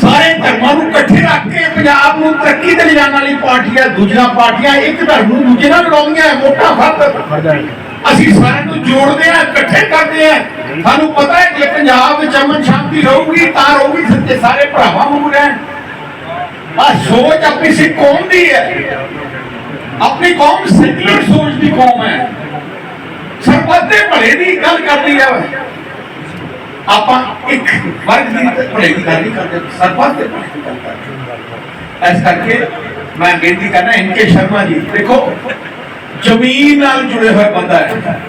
ਸਾਰੇ ਧਰਮਾਂ ਨੂੰ ਇਕੱਠੇ ਰੱਖ ਕੇ ਪੰਜਾਬ ਨੂੰ ਤਰੱਕੀ ਤੇ ਲਿਜਾਣ ਵਾਲੀ ਪਾਰਟੀਆਂ ਦੂਜੀਆਂ ਪਾਰਟੀਆਂ, ਇੱਕ ਧਰਮ ਨੂੰ ਦੂਜੇ ਨਾਲ ਲੜਾਉਂਦੀਆਂ ਮੋਟਾ ਫ਼ਰਕ। ਅਸੀਂ ਸਾਰਿਆਂ ਨੂੰ ਜੋੜਦੇ ਆ, ਇਕੱਠੇ ਕਰਦੇ ਆ। ਸਾਨੂੰ ਪਤਾ ਹੈ ਜੇ ਪੰਜਾਬ ਵਿੱਚ ਅਮਨ ਸ਼ਾਂਤੀ ਰਹੂਗੀ, ਤਾਂ ਰਹੂਗੀ ਸੱਚੇ ਸਾਰੇ ਭਰਾਵਾਂ ਵਾਂਗੂ ਰਹਿਣ। ਆ ਸੋਚ ਆਪਣੀ ਸਿੱਖ ਕੌਮ ਦੀ ਹੈ। ਆਪਣੀ ਕੌਮ ਸੈਕੂਲਰ ਸੋਚ ਦੀ ਕੌਮ ਹੈ। ਸਰਬੱਤ ਦੇ ਭਲੇ ਦੀ ਗੱਲ ਕਰਦੀ ਹੈ ਆਪਾਂ ਇੱਕ ਵਰਗ ਦੀ ਭਲੇ ਦੀ ਗੱਲ ਨਹੀਂ ਕਰਦੇ ਸਰਬੱਤ ਦੇ ਭਲੇ ਦੀ ਗੱਲ ਕਰਦੇ ਇਸ ਕਰਕੇ ਮੈਂ ਬੇਨਤੀ ਕਰਨਾ ਇਨਕੇ ਸ਼ਰਮਾ ਜੀ ਦੇਖੋ ਜ਼ਮੀਨ ਨਾਲ ਜੁੜੇ ਹੋਏ ਬੰਦਾ ਹੈ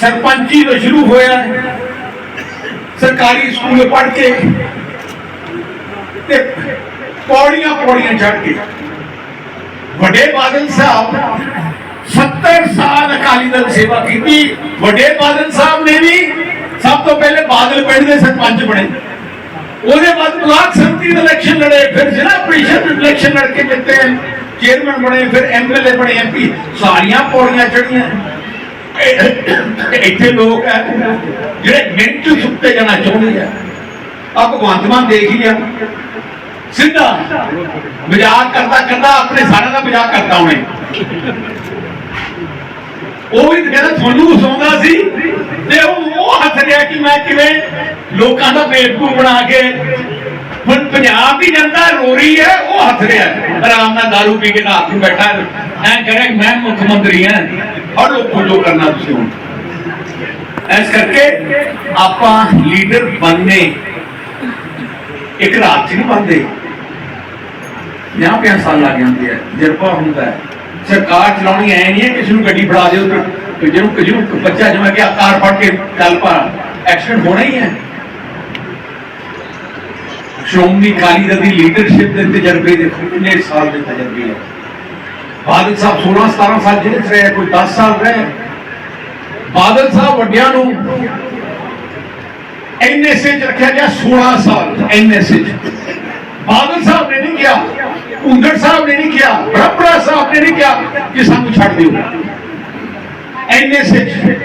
ਸਰਪੰਚੀ ਤੋਂ ਸ਼ੁਰੂ ਹੋਇਆ ਹੈ ਸਰਕਾਰੀ ਸਕੂਲ ਪੜ੍ਹ ਕੇ ਤੇ ਪੌੜੀਆਂ ਪੌੜੀਆਂ ਚੜ ਕੇ ਵੱਡੇ ਬਾਦਲ ਸਾਹਿਬ 70 ਸਾਲ ਅਕਾਲੀ ਦਲ ਸੇਵਾ ਕੀਤੀ ਵੱਡੇ ਬਾਦਲ ਸਾਹਿਬ ਨੇ ਵੀ ਸਭ ਤੋਂ ਪਹਿਲੇ ਬਾਦਲ ਪਿੰਡ ਦੇ ਸਰਪੰਚ ਬਣੇ। ਉਹਦੇ ਬਾਅਦ ਬਲਾਕ ਸੰਮਤੀ ਦੇ ਇਲੈਕਸ਼ਨ ਲੜੇ, ਫਿਰ ਜ਼ਿਲ੍ਹਾ ਪ੍ਰੀਸ਼ਦ ਇਲੈਕਸ਼ਨ ਲੜ ਕੇ ਜਿੱਤੇ ਚੇਅਰਮੈਨ ਬਣੇ, ਫਿਰ ਐਮਐਲਏ ਬਣੇ ਐਮਪੀ ਸਾਰੀਆਂ ਪੌੜੀਆਂ ਚੜੀਆਂ ਇੱਥੇ ਲੋਕ ਹੈ ਜਿਹੜੇ ਮਿੰਟ ਸੁੱਤੇ ਜਾਣਾ ਚਾਹੁੰਦੇ ਆ। ਆ ਭਗਵੰਤ ਮਾਨ ਦੇਖ ਹੀ ਲਿਆ। ਸਿੱਧਾ ਮਜ਼ਾਕ ਕਰਦਾ ਕਰਦਾ ਆਪਣੇ ਸਾਰਿਆਂ ਦਾ ਮਜ਼ਾਕ ਕਰਦਾ ਉਹਨੇ। ਉਹ ਵੀ ਕਹਿੰਦਾ, ਤੁਹਾਨੂੰ ਹਸਾਉਂਦਾ ਸੀ? ਤੇ ਉਹ ਉਹ ਹੱਸ ਰਿਹਾ ਕਿ ਮੈਂ ਕਿਵੇਂ ਲੋਕਾਂ ਦਾ ਬੇਵਕੂਫ ਬਣਾ ਕੇ ਹੁਣ ਪੰਜਾਬ ਦੀ ਜਨਤਾ ਰੋ ਰਹੀ ਹੈ, ਉਹ ਹੱਸ ਰਿਹਾ ਆਰਾਮ ਨਾਲ ਦਾਰੂ ਪੀ ਕੇ ਰਾਤ ਨੂੰ ਬੈਠਾ ਐ ਕਰੇ ਮੈਂ ਮੁੱਖ ਮੰਤਰੀ ਹਾਂ। ਔਰ ਲੋਕੋ ਜੋ ਕਰਨਾ ਤੁਸੀਂ ਹੁਣ। ਇਸ ਕਰਕੇ ਆਪਾਂ ਲੀਡਰ ਬਣਨੇ, ਇੱਕ ਰਾਤ ਚ ਨਹੀਂ ਬਣਦੇ। ਜਾਂ ਪਿਆ ਸਾਲ ਲੱਗ ਜਾਂਦੇ ਆ ਜਰਪਾ ਹੁੰਦਾ ਸਰਕਾਰ ਚਲਾਉਣੀ ਐ ਨਹੀਂ ਹੈ, ਕਿਸੇ ਨੂੰ ਗੱਡੀ ਫੜਾ ਦਿਓ ਤੇ- ਤੇ ਜਿਹਨੂੰ ਜਿਹਨੂੰ ਬੱਚਾ ਜਿਵੇਂ ਕਿ ਕਾਰ ਫੜ ਕੇ ਚੱਲ ਪਾ ਐਕਸੀਡੈਂਟ ਹੋਣਾ ਹੀ ਹੈ। ਸ਼੍ਰੋਮਣੀ ਅਕਾਲੀ ਦਲ ਦੀ ਲੀਡਰਸ਼ਿਪ ਦੇ ਤਜਰਬੇ ਦੇਖੋ, ਕਿੰਨੇ ਸਾਲ ਦੇ ਤਜਰਬੇ ਹੈ ਬਾਦਲ ਸਾਹਿਬ 16 17 ਸਾਲ ਜੇਲ੍ਹ ਰਹੇ ਕੋਈ 10 ਸਾਲ ਰਹੇ ਬਾਦਲ ਸਾਹਿਬ ਵੱਡਿਆਂ ਨੂੰ ਐਨਐਸਏ 'ਚ ਰੱਖਿਆ ਗਿਆ 16 ਸਾਲ ਐਨਐਸਏ 'ਚ। ਬਾਦਲ ਸਾਹਿਬ ਨੇ ਨਹੀਂ ਕਿਹਾ ਉਂਗੜ ਸਾਹਿਬ ਨੇ ਨਹੀਂ ਕਿਹਾ ਬਰਪਰਾ ਸਾਹਿਬ ਨੇ ਨਹੀਂ ਕਿਹਾ ਕਿ ਸਾਨੂੰ ਛੱਡ ਦਿਓ। ਐਨਐਸਏ 'ਚ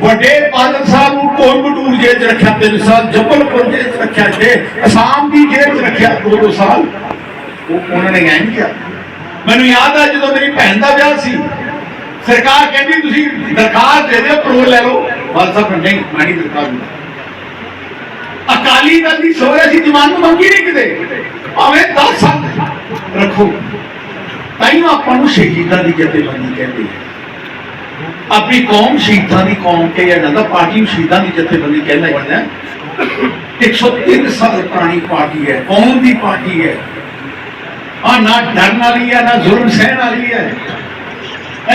ਵੱਡੇ ਬਾਦਲ ਸਾਹਿਬ ਨੂੰ ਕੋਇੰਬਟੂਰ ਜੇਲ੍ਹ 'ਚ ਰੱਖਿਆ, ਤਿੰਨ ਸਾਲ ਜਬਲਪੁਰ ਜੇਲ੍ਹ 'ਚ ਰੱਖਿਆ ਜੇ ਅਸਾਮ ਦੀ ਜੇਲ੍ਹ 'ਚ ਰੱਖਿਆ ਦੋ ਦੋ ਸਾਲ। ਉਹ ਉਹਨਾਂ ਨੇ ਐਂ ਕਿਹਾ। ਮੈਨੂੰ ਯਾਦ ਆ ਜਦੋਂ ਮੇਰੀ ਭੈਣ ਦਾ ਵਿਆਹ ਸੀ, ਸਰਕਾਰ ਕਹਿੰਦੀ ਤੁਸੀਂ ਦਰਖਾਸਤ ਦੇ ਦਿਓ ਪ੍ਰੋ ਲੈ ਲਓ। ਬਾਦਲ ਸਾਹਿਬ ਨੇ ਨਹੀਂ, ਮੈਂ ਦਰਖਾਸਤ ਦਿੰਦਾ। ਅਕਾਲੀ ਦਲ ਦੀ ਸੋਹਰੇ ਸੀ ਜਮਾਨ ਮੰਗੀ ਨਹੀਂ ਕਿਤੇ। ਭਾਵੇਂ 10 ਸਾਲ ਰੱਖੋ। ਤਾਈਓ ਆਪਾਂ ਨੂੰ ਸ਼ਹੀਦਾਂ ਦੀ ਜਥੇਬੰਦੀ ਕਹਿੰਦੇ ਆ। ਆਪਣੀ ਕੌਮ ਸ਼ਹੀਦਾਂ ਦੀ ਕੌਮ ਕਿਹਾ ਜਾਂਦਾ, ਪਾਰਟੀ ਨੂੰ ਸ਼ਹੀਦਾਂ ਦੀ ਜਥੇਬੰਦੀ ਕਹਿੰਦਾ ਜਾਂਦਾ 103 ਸਾਲ ਪੁਰਾਣੀ ਪਾਰਟੀ ਹੈ, ਕੌਮ ਦੀ ਪਾਰਟੀ ਹੈ। ਆ ਨਾ ਡਰਨ ਵਾਲੀ ਹੈ, ਨਾ ਜ਼ੁਲਮ ਸਹਿਣ ਵਾਲੀ ਹੈ।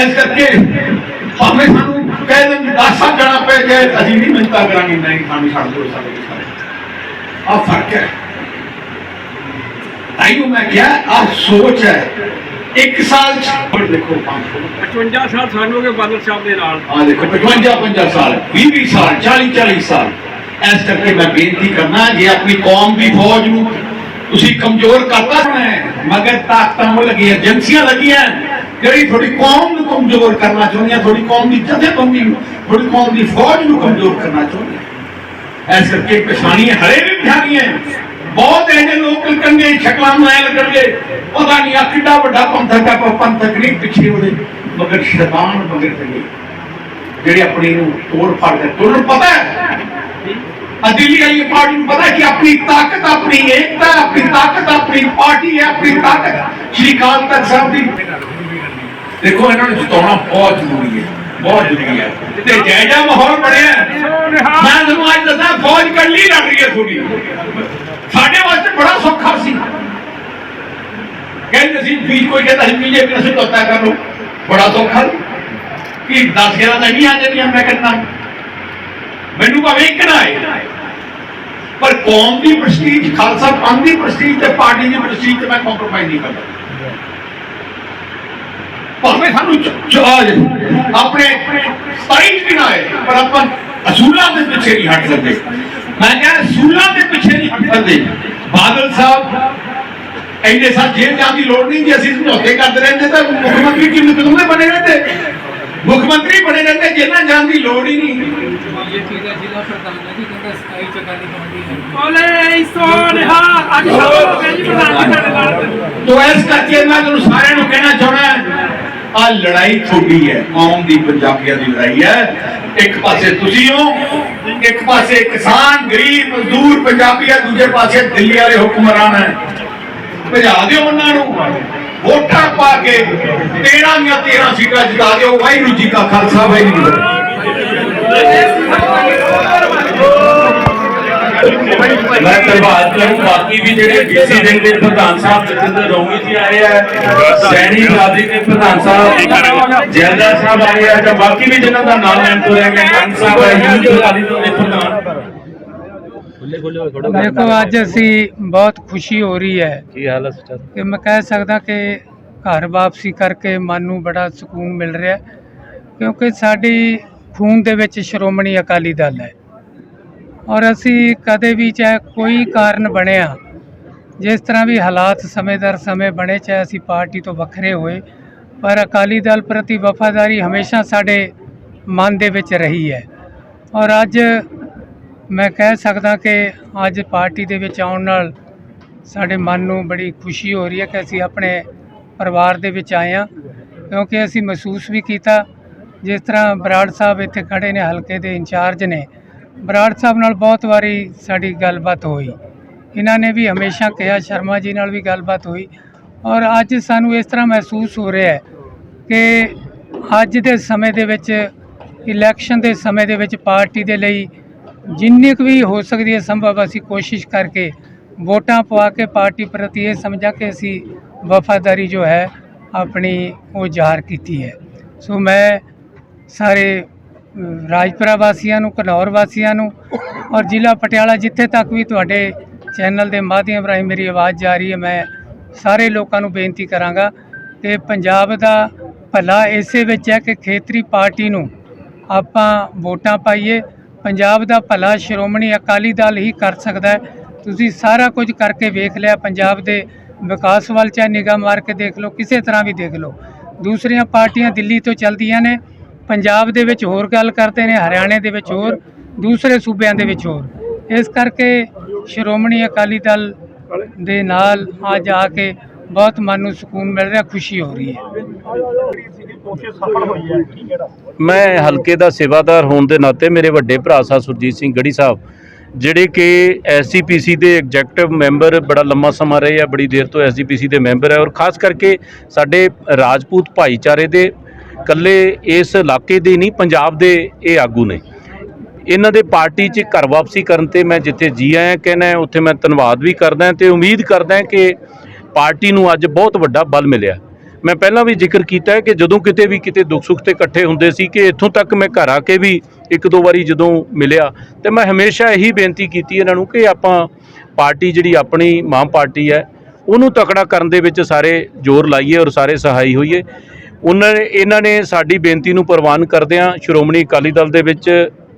ਇਸ ਕਰਕੇ ਭਾਵੇਂ ਸਾਨੂੰ ਕਹਿ ਦੇਣ 10 ਸਾਲ ਜਾਣਾ ਪਏ ਜਾਏ ਅਸੀਂ ਨਹੀਂ ਮਿੰਤਾ ਕਰਾਂਗੇ, ਨਹੀਂ ਸਾਨੂੰ ਛੱਡ ਦਿਓ, ਸਾਡੇ ਆ ਫ਼ਰਕ ਹੈ। ਆਈਓ ਮੈਂ ਕਿਹਾ ਆ ਸੋਚ ਹੈ ਇੱਕ ਸਾਲ ਚ ਹੁਣ ਦੇਖੋ ਪੰਜ 55 ਸਾਲ ਸਾਨੂੰ ਹੋ ਗਏ ਬਾਦਲ ਸਾਹਿਬ ਦੇ ਨਾਲ ਆ ਦੇਖੋ 55 50 ਸਾਲ 20 20 ਸਾਲ 40 40 ਸਾਲ ਇਸ ਕਰਕੇ ਮੈਂ ਬੇਨਤੀ ਕਰਨਾ ਜੇ ਆਪਣੀ ਕੌਮ ਦੀ ਫੌਜ ਨੂੰ ਤੁਸੀਂ ਕਮਜ਼ੋਰ ਕਰਤਾ ਹੋਣਾ ਹੈ ਮਗਰ ਤਾਕਤਾਂ ਉਹ ਲੱਗੀਆਂ ਏਜੰਸੀਆਂ ਲੱਗੀਆਂ ਜਿਹੜੀ ਤੁਹਾਡੀ ਕੌਮ ਨੂੰ ਕਮਜ਼ੋਰ ਕਰਨਾ ਚਾਹੁੰਦੀਆਂ ਤੁਹਾਡੀ ਕੌਮ ਦੀ ਜਥੇਬੰਦੀ ਨੂੰ ਤੁਹਾਡੀ ਕੌਮ ਦੀ ਫੌਜ ਨੂੰ ਕਮਜ਼ੋਰ ਕਰਨਾ ਚਾਹੁੰਦੀਆਂ ਇਸ ਕਰਕੇ ਪਛਾਣੀਆਂ ਹਰੇ ਵੀ ਪਛਾਣੀਆਂ ਬਹੁਤ ਇਹਨੇ ਲੋਕ ਕੰਗੇ ਸ਼ਕਲਾਂ ਨੂੰ ਲੱਗਣਗੇ। ਪਤਾ ਨਹੀਂ ਆ ਕਿੱਡਾ ਵੱਡਾ ਪੰਥਕ ਆ ਪਰ ਪੰਥਕ ਨਹੀਂ ਪਿੱਛੇ ਉਹਦੇ। ਮਗਰ ਸ਼ੈਤਾਨ ਮਗਰ ਚਲੇ ਜਿਹੜੇ ਆਪਣੀ ਨੂੰ ਤੋੜ ਫੜ ਦੇ ਤੁਹਾਨੂੰ ਪਤਾ ਹੈ? ਆ ਵਾਲੀ ਪਾਰਟੀ ਨੂੰ ਪਤਾ ਹੈ ਕਿ ਆਪਣੀ ਤਾਕਤ, ਆਪਣੀ ਏਕਤਾ, ਆਪਣੀ ਤਾਕਤ, ਆਪਣੀ ਪਾਰਟੀ ਹੈ, ਆਪਣੀ ਤਾਕਤ। ਸ਼੍ਰੀ ਅਕਾਲ ਤਖਤ ਸਾਹਿਬ ਦੀ ਦੇਖੋ, ਇਹਨਾਂ ਨੂੰ ਜਿਤਾਉਣਾ ਬਹੁਤ ਜ਼ਰੂਰੀ ਹੈ। ਬਹੁਤ ਜ਼ਰੂਰੀ ਹੈ। ਤੇ ਜਾਇਜਾ ਮਾਹੌਲ ਬਣਿਆ ਮੈਂ ਤੁਹਾਨੂੰ ਅੱਜ ਦੱਸਾਂ, ਫੌਜ ਕੱਲੀ ਲੜ ਰਹੀ ਹੈ ਤੁਹਾਡੀ। ਸਾਡੇ ਵਾਸਤੇ ਬੜਾ ਸੌਖਾ ਸੀ। ਕਹਿੰਦੇ ਸੀ ਵੀ ਕੋਈ ਕਹਿੰਦਾ ਸੀ, ਬੀਜੇਪੀ ਨੂੰ ਸਮਝੌਤਾ ਕਰ ਲਓ ਬੜਾ ਸੌਖਾ ਸੀ। ਕਿ 10 11 ਤਾਂ ਨਹੀਂ ਆ ਜਾਂਦੀਆਂ, ਮੈਂ ਕਹਿੰਦਾ। ਮੈਨੂੰ ਭਾਵੇਂ ਇੱਕ ਨਾ ਆਏ। ਪਰ ਕੌਮ ਦੀ ਪ੍ਰਸਤੀਜ ਖਾਲਸਾ ਪੰਥ ਦੀ ਪ੍ਰਸਤੀਜ ਤੇ ਪਾਰਟੀ ਦੀ ਪ੍ਰਸਤੀਜ ਤੇ ਮੈਂ ਕੰਪਰੋਮਾਈਜ਼ ਨਹੀਂ ਕਰਦਾ। ਭਾਵੇਂ ਸਾਨੂੰ ਚ- ਆਪਣੇ ਸਤਾਈ ਚ ਨਾ ਆਏ, ਪਰ ਆਪਾਂ ਅਸੂਲਾਂ ਦੇ ਪਿੱਛੇ ਨਹੀਂ ਹਟ ਸਕਦੇ। ਮੈਂ ਕਿਹਾ ਅਸੂਲਾਂ ਦੇ ਪਿੱਛੇ ਨਹੀਂ ਹਟ ਸਕਦੇ ਬਾਦਲ ਸਾਹਿਬ ਐਨੇ ਸਾਲ ਜੇਲ੍ਹ ਜਾਣ ਦੀ ਲੋੜ ਨਹੀਂ ਜੇ ਅਸੀਂ ਸਮਝੌਤੇ ਕਰਦੇ ਰਹਿੰਦੇ ਤਾਂ ਮੁੱਖ ਮੰਤਰੀ ਕਿਵੇਂ ਕਦੋਂ ਦੇ ਬਣੇ ਰਹਿੰਦੇ? ਮੁੱਖ ਮੰਤਰੀ ਬਣੇ ਰਹਿੰਦੇ ਜੇਲ੍ਹਾਂ ਜਾਣ ਦੀ ਲੋੜ ਹੀ ਨਹੀਂ। ਬੀਜੇਪੀ ਦਾ ਜ਼ਿਲ੍ਹਾ ਪ੍ਰਧਾਨ ਹੈ ਜੀ ਕਹਿੰਦਾ 27 ਚ ਅਕਾਲੀ ਪਾਰਟੀ ਹੈ? ਬੋਲੇ ਸੋਨਿਹਾ ਅੱਜ ਸ਼ਾਮ ਹੋ ਜੀ ਪ੍ਰਧਾਨ ਜੀ ਸਾਡੇ ਨਾਲ ਤੋ ਇਸ ਕਰਕੇ ਮੈਂ ਤੁਹਾਨੂੰ ਸਾਰਿਆਂ ਨੂੰ ਕਹਿਣਾ ਚਾਹੁੰਦਾ ਆ ਲੜਾਈ ਤੁਹਾਡੀ ਹੈ, ਕੌਮ ਦੀ, ਪੰਜਾਬੀਆਂ ਦੀ ਲੜਾਈ ਹੈ। ਇੱਕ ਪਾਸੇ ਤੁਸੀਂ ਹੋ, ਇੱਕ ਪਾਸੇ ਕਿਸਾਨ, ਗਰੀਬ, ਮਜ਼ਦੂਰ, ਪੰਜਾਬੀ ਹੈ ਦੂਜੇ ਪਾਸੇ ਦਿੱਲੀ ਵਾਲੇ ਹੁਕਮਰਾਨ ਹੈ। ਭਜਾ ਦਿਓ ਉਹਨਾਂ ਨੂੰ। ਵੋਟਾਂ ਪਾ ਕੇ 13 ਦੀਆਂ 13 ਸੀਟਾਂ ਜਿਤਾ ਦਿਓ। ਵਾਹਿਗੁਰੂ ਜੀ ਕਾ ਖਾਲਸਾ, ਵਾਹਿਗੁਰੂ ਮੈਂ ਧੰਨਵਾਦ ਕਰੂੰ ਬਾਕੀ ਵੀ ਜਿਹੜੇ ਬੀਸੀ ਵਿੰਗ ਦੇ ਪ੍ਰਧਾਨ ਸਾਹਿਬ ਜਤਿੰਦਰ ਰੋਮੀ ਜੀ ਆਏ ਆ ਸੈਣੀ ਬਰਾਦਰੀ ਦੇ ਪ੍ਰਧਾਨ ਸਾਹਿਬ ਜੈਲਦਾਰ ਸਾਹਿਬ ਆਏ ਆ ਜਾਂ ਬਾਕੀ ਵੀ ਜਿਨ੍ਹਾਂ ਦਾ ਨਾਮ ਲੈਣ ਤੋਂ ਰਹਿ ਗਿਆ ਕੰਨ ਸਾਹਿਬ ਹੈ ਯੂਥ ਦਲ ਦੇ ਪ੍ਰਧਾਨ। ਦੇਖੋ ਅੱਜ ਅਸੀਂ ਬਹੁਤ ਖੁਸ਼ੀ ਹੋ ਰਹੀ ਹੈ ਕੀ ਹਾਲ ਹੈ ਕਿ ਮੈਂ ਕਹਿ ਸਕਦਾ ਕਿ ਘਰ ਵਾਪਸੀ ਕਰਕੇ ਮਨ ਨੂੰ ਬੜਾ ਸਕੂਨ ਮਿਲ ਰਿਹਾ ਕਿਉਂਕਿ ਸਾਡੀ ਖੂਨ ਦੇ ਵਿੱਚ ਸ਼੍ਰੋਮਣੀ ਅਕਾਲੀ ਦਲ ਹੈ। ਔਰ ਅਸੀਂ ਕਦੇ ਵੀ ਚਾਹੇ ਕੋਈ ਕਾਰਨ ਬਣਿਆ, ਜਿਸ ਤਰ੍ਹਾਂ ਵੀ ਹਾਲਾਤ ਸਮੇਂ ਦਰ ਸਮੇਂ ਬਣੇ, ਚਾਹੇ ਅਸੀਂ ਪਾਰਟੀ ਤੋਂ ਵੱਖਰੇ ਹੋਏ, ਪਰ ਅਕਾਲੀ ਦਲ ਪ੍ਰਤੀ ਵਫਾਦਾਰੀ ਹਮੇਸ਼ਾ ਸਾਡੇ ਮਨ ਦੇ ਵਿੱਚ ਰਹੀ ਹੈ। ਔਰ ਅੱਜ ਮੈਂ ਕਹਿ ਸਕਦਾ ਕਿ ਅੱਜ ਪਾਰਟੀ ਦੇ ਵਿੱਚ ਆਉਣ ਨਾਲ ਸਾਡੇ ਮਨ ਨੂੰ ਬੜੀ ਖੁਸ਼ੀ ਹੋ ਰਹੀ ਹੈ ਕਿ ਅਸੀਂ ਆਪਣੇ ਪਰਿਵਾਰ ਦੇ ਵਿੱਚ ਆਏ ਹਾਂ, ਕਿਉਂਕਿ ਅਸੀਂ ਮਹਿਸੂਸ ਵੀ ਕੀਤਾ, ਜਿਸ ਤਰ੍ਹਾਂ ਬਰਾੜ ਸਾਹਿਬ ਇੱਥੇ ਖੜੇ ਨੇ, ਹਲਕੇ ਦੇ ਇੰਚਾਰਜ ਨੇ ਬਰਾੜ ਸਾਹਿਬ ਨਾਲ ਬਹੁਤ ਵਾਰੀ ਸਾਡੀ ਗੱਲਬਾਤ ਹੋਈ। ਇਹਨਾਂ ਨੇ ਵੀ ਹਮੇਸ਼ਾ ਕਿਹਾ, ਸ਼ਰਮਾ ਜੀ ਨਾਲ ਵੀ ਗੱਲਬਾਤ ਹੋਈ। ਔਰ ਅੱਜ ਸਾਨੂੰ ਇਸ ਤਰ੍ਹਾਂ ਮਹਿਸੂਸ ਹੋ ਰਿਹਾ ਹੈ ਕਿ ਅੱਜ ਦੇ ਸਮੇਂ ਦੇ ਵਿੱਚ ਇਲੈਕਸ਼ਨ ਦੇ ਸਮੇਂ ਦੇ ਵਿੱਚ ਪਾਰਟੀ ਦੇ ਲਈ ਜਿੰਨੀ ਕੁ ਵੀ ਹੋ ਸਕਦੀ ਹੈ ਸੰਭਵ ਅਸੀਂ ਕੋਸ਼ਿਸ਼ ਕਰਕੇ ਵੋਟਾਂ ਪਵਾ ਕੇ ਪਾਰਟੀ ਪ੍ਰਤੀ ਇਹ ਸਮਝਾ ਕਿ ਅਸੀਂ ਵਫਾਦਾਰੀ ਜੋ ਹੈ ਆਪਣੀ ਉਹ ਜ਼ਾਹਰ ਕੀਤੀ ਹੈ। ਸੋ ਮੈਂ ਸਾਰੇ ਰਾਜਪੁਰਾ ਵਾਸੀਆਂ ਨੂੰ, ਘਨੌਰ ਵਾਸੀਆਂ ਨੂੰ ਔਰ ਜ਼ਿਲ੍ਹਾ ਪਟਿਆਲਾ ਜਿੱਥੇ ਤੱਕ ਵੀ ਤੁਹਾਡੇ ਚੈਨਲ ਦੇ ਮਾਧਿਅਮ ਰਾਹੀਂ ਮੇਰੀ ਆਵਾਜ਼ ਜਾ ਰਹੀ ਹੈ, ਮੈਂ ਸਾਰੇ ਲੋਕਾਂ ਨੂੰ ਬੇਨਤੀ ਕਰਾਂਗਾ ਕਿ ਪੰਜਾਬ ਦਾ ਭਲਾ ਇਸੇ ਵਿੱਚ ਹੈ ਕਿ ਖੇਤਰੀ ਪਾਰਟੀ ਨੂੰ ਆਪਾਂ ਵੋਟਾਂ ਪਾਈਏ, ਪੰਜਾਬ ਦਾ ਭਲਾ ਸ਼੍ਰੋਮਣੀ ਅਕਾਲੀ ਦਲ ਹੀ ਕਰ ਸਕਦਾ ਹੈ। ਤੁਸੀਂ ਸਾਰਾ ਕੁਝ ਕਰਕੇ ਵੇਖ ਲਿਆ, ਪੰਜਾਬ ਦੇ ਵਿਕਾਸ ਵੱਲ ਚਾਹੇ ਨਿਗਾਹ ਮਾਰ ਕੇ ਦੇਖ ਲਓ, ਕਿਸੇ ਤਰ੍ਹਾਂ ਵੀ ਦੇਖ ਲਓ। ਦੂਸਰੀਆਂ ਪਾਰਟੀਆਂ ਦਿੱਲੀ ਤੋਂ ਚੱਲਦੀਆਂ ਨੇ ਪੰਜਾਬ ਦੇ ਵਿੱਚ ਹੋਰ ਗੱਲ ਕਰਦੇ ਨੇ, ਹਰਿਆਣੇ ਦੇ ਵਿੱਚ ਹੋਰ, ਦੂਸਰੇ ਸੂਬਿਆਂ ਦੇ ਵਿੱਚ ਹੋਰ। ਇਸ ਕਰਕੇ ਸ਼੍ਰੋਮਣੀ ਅਕਾਲੀ ਦਲ ਦੇ ਨਾਲ ਅੱਜ ਆ ਕੇ ਬਹੁਤ ਮਨ ਨੂੰ ਸਕੂਨ ਮਿਲ ਰਿਹਾ, ਖੁਸ਼ੀ ਹੋ ਰਹੀ ਹੈ। ਮੈਂ ਹਲਕੇ ਦਾ ਸੇਵਾਦਾਰ ਹੋਣ ਦੇ ਨਾਤੇ ਮੇਰੇ ਵੱਡੇ ਭਰਾ ਸਾਹਿਬ ਸੁਰਜੀਤ ਸਿੰਘ ਗੜੀ ਸਾਹਿਬ, ਜਿਹੜੇ ਕਿ ਐਸਜੀਪੀਸੀ ਦੇ ਐਗਜ਼ੈਕਟਿਵ ਮੈਂਬਰ ਬੜਾ ਲੰਮਾ ਸਮਾਂ ਰਹੇ ਆ, ਬੜੀ ਦੇਰ ਤੋਂ ਐਸਜੀਪੀਸੀ ਦੇ ਮੈਂਬਰ ਹੈ ਔਰ ਖਾਸ ਕਰਕੇ ਸਾਡੇ ਰਾਜਪੂਤ ਭਾਈਚਾਰੇ ਦੇ ਕੱਲੇ ਇਸ ਇਲਾਕੇ ਦੇ ਨਹੀਂ, ਪੰਜਾਬ ਦੇ ਇਹ ਆਗੂ ਨੇ। ਇਹਨਾਂ ਦੇ ਪਾਰਟੀ 'ਚ ਘਰ ਵਾਪਸੀ ਕਰਨ ਤੇ ਮੈਂ ਜਿੱਥੇ ਜੀ ਆਇਆ ਕਹਿੰਦਾ ਉੱਥੇ ਮੈਂ ਧੰਨਵਾਦ ਵੀ ਕਰਦਾ ਤੇ ਉਮੀਦ ਕਰਦਾ ਕਿ ਪਾਰਟੀ ਨੂੰ ਅੱਜ ਬਹੁਤ ਵੱਡਾ ਬਲ ਮਿਲਿਆ। ਮੈਂ ਪਹਿਲਾਂ ਵੀ ਜ਼ਿਕਰ ਕੀਤਾ ਹੈ ਕਿ ਜਦੋਂ ਕਿਤੇ ਵੀ ਕਿਤੇ ਦੁੱਖ ਸੁੱਖ ਤੇ ਇਕੱਠੇ ਹੁੰਦੇ ਸੀ ਕਿ ਇੱਥੋਂ ਤੱਕ ਮੈਂ ਘਰ ਆ ਕੇ ਵੀ ਇੱਕ ਦੋ ਵਾਰੀ ਜਦੋਂ ਮਿਲਿਆ, ਤੇ ਮੈਂ ਹਮੇਸ਼ਾ ਇਹੀ ਬੇਨਤੀ ਕੀਤੀ ਇਹਨਾਂ ਨੂੰ ਕਿ ਆਪਾਂ ਪਾਰਟੀ ਜਿਹੜੀ ਆਪਣੀ ਮਾਂ ਪਾਰਟੀ ਹੈ, ਉਹਨੂੰ ਤਕੜਾ ਕਰਨ ਦੇ ਵਿੱਚ ਸਾਰੇ ਜ਼ੋਰ ਲਾਈਏ ਔਰ ਸਾਰੇ ਸਹਾਈ ਹੋਈਏ। ਉਹਨਾਂ ਨੇ ਇਹਨਾਂ ਨੇ ਸਾਡੀ ਬੇਨਤੀ ਨੂੰ ਪ੍ਰਵਾਨ ਕਰਦਿਆਂ ਸ਼੍ਰੋਮਣੀ ਅਕਾਲੀ ਦਲ ਦੇ ਵਿੱਚ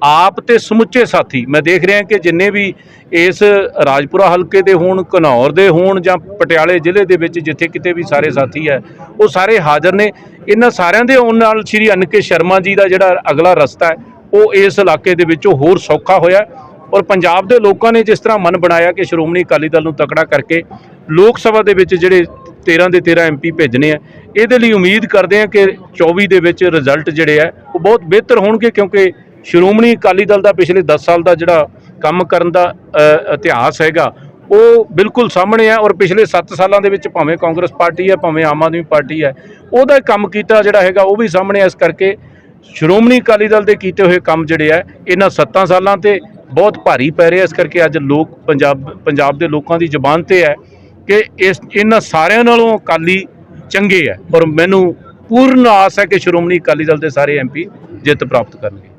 ਆਪ ਤੇ ਸਮੁੱਚੇ ਸਾਥੀ, ਮੈਂ ਦੇਖ ਰਿਹਾ ਕਿ ਜਿੰਨੇ ਵੀ ਇਸ ਰਾਜਪੁਰਾ ਹਲਕੇ ਦੇ ਹੋਣ, ਘਨੌਰ ਦੇ ਹੋਣ ਜਾਂ ਪਟਿਆਲੇ ਜ਼ਿਲ੍ਹੇ ਦੇ ਵਿੱਚ ਜਿੱਥੇ ਕਿਤੇ ਵੀ ਸਾਰੇ ਸਾਥੀ ਹੈ, ਉਹ ਸਾਰੇ ਹਾਜ਼ਰ ਨੇ। ਇਹਨਾਂ ਸਾਰਿਆਂ ਦੇ ਆਉਣ ਨਾਲ ਸ਼੍ਰੀ ਅਨਕੇ ਸ਼ਰਮਾ ਜੀ ਦਾ ਜਿਹੜਾ ਅਗਲਾ ਰਸਤਾ ਹੈ, ਉਹ ਇਸ ਇਲਾਕੇ ਦੇ ਵਿੱਚੋਂ ਹੋਰ ਸੌਖਾ ਹੋਇਆ ਔਰ ਪੰਜਾਬ ਦੇ ਲੋਕਾਂ ਨੇ ਜਿਸ ਤਰ੍ਹਾਂ ਮਨ ਬਣਾਇਆ ਕਿ ਸ਼੍ਰੋਮਣੀ ਅਕਾਲੀ ਦਲ ਨੂੰ ਤਕੜਾ ਕਰਕੇ ਲੋਕ ਸਭਾ ਦੇ ਵਿੱਚ ਜਿਹੜੇ 13 ਦੇ 13 ਐਮਪੀ ਭੇਜਣੇ ਆ। ਇਹਦੇ ਲਈ ਉਮੀਦ ਕਰਦੇ ਆ ਕਿ 24 ਦੇ ਵਿੱਚ ਰਿਜ਼ਲਟ ਜਿਹੜੇ ਆ, ਉਹ ਬਹੁਤ ਬਿਹਤਰ ਹੋਣਗੇ ਕਿਉਂਕਿ ਸ਼੍ਰੋਮਣੀ ਅਕਾਲੀ ਦਲ ਦਾ ਪਿਛਲੇ 10 ਸਾਲ ਦਾ ਜਿਹੜਾ ਕੰਮ ਕਰਨ ਦਾ ਇਤਿਹਾਸ ਹੈਗਾ, ਉਹ ਬਿਲਕੁਲ ਸਾਹਮਣੇ ਆ ਔਰ ਪਿਛਲੇ 7 ਸਾਲਾਂ ਦੇ ਵਿੱਚ ਭਾਵੇਂ ਕਾਂਗਰਸ ਪਾਰਟੀ ਹੈ ਭਾਵੇਂ ਆਮ ਆਦਮੀ ਪਾਰਟੀ ਹੈ ਉਹਦਾ ਕੰਮ ਕੀਤਾ ਜਿਹੜਾ ਹੈਗਾ, ਉਹ ਵੀ ਸਾਹਮਣੇ ਆ। ਇਸ ਕਰਕੇ ਸ਼੍ਰੋਮਣੀ ਅਕਾਲੀ ਦਲ ਦੇ ਕੀਤੇ ਹੋਏ ਕੰਮ ਜਿਹੜੇ ਆ, ਇਹਨਾਂ 7 ਸਾਲਾਂ ਤੇ ਬਹੁਤ ਭਾਰੀ ਪੈ ਰਿਹਾ ਇਸ ਕਰਕੇ ਅੱਜ ਲੋਕ ਪੰਜਾਬ ਪੰਜਾਬ ਦੇ ਲੋਕਾਂ ਦੀ ਜ਼ੁਬਾਨ ਤੇ ਹੈ। ਕਿ ਇਸ ਇਹਨਾਂ ਸਾਰਿਆਂ ਨਾਲੋਂ ਅਕਾਲੀ ਚੰਗੇ ਆ। ਔਰ ਮੈਨੂੰ ਪੂਰਨ ਆਸ ਹੈ ਕਿ ਸ਼੍ਰੋਮਣੀ ਅਕਾਲੀ ਦਲ ਦੇ ਸਾਰੇ ਐਮਪੀ ਜਿੱਤ ਪ੍ਰਾਪਤ ਕਰਨਗੇ।